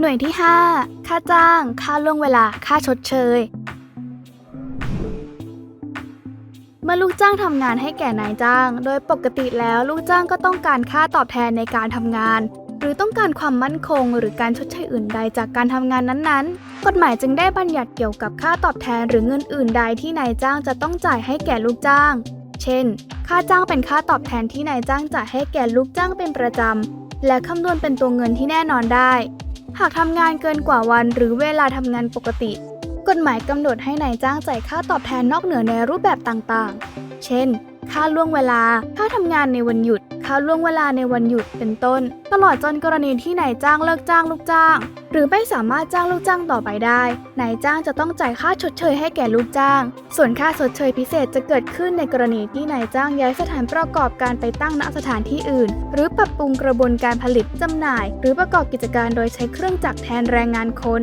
หน่วยที่ 5 ค่าจ้าง ค่าล่วงเวลา ค่าชดเชย เมื่อลูกจ้างทำงานให้แก่นายจ้าง โดยปกติแล้วลูกจ้างก็ต้องการค่าตอบแทนในการทำงาน หรือต้องการความมั่นคง หรือการชดเชยอื่นใดจากการทำงานนั้นๆ กฎหมายจึงได้บัญญัติเกี่ยวกับค่าตอบแทนหรือเงินอื่นใดที่นายจ้างจะต้องจ่ายให้แก่ลูกจ้าง เช่น ค่าจ้างเป็นค่าตอบแทนที่นายจ้างจ่ายให้แก่ลูกจ้างเป็นประจำและคำนวณเป็นตัวเงินที่แน่นอนได้ หากทำงานเกินกว่าวันหรือเวลาทำงานปกติ กฎหมายกำหนดให้นายจ้างจ่ายค่าตอบแทนนอกเหนือในรูปแบบต่างๆ เช่น ค่าล่วงเวลา ค่าทำงานในวันหยุด ค่าล่วงเวลาในวันหยุดเป็นต้น ตลอดจนกรณีที่นายจ้างเลิกจ้างลูกจ้าง หรือไม่สามารถจ้างลูกจ้างต่อไปได้นายจ้างจะต้องจ่ายค่าชดเชยให้แก่ลูกจ้าง ส่วนค่าชดเชยพิเศษจะเกิดขึ้นในกรณีที่นายจ้างย้ายสถานประกอบการไปตั้งณสถานที่อื่น หรือปรับปรุงกระบวนการผลิตจำหน่าย หรือประกอบกิจการโดยใช้เครื่องจักรแทนแรงงานคน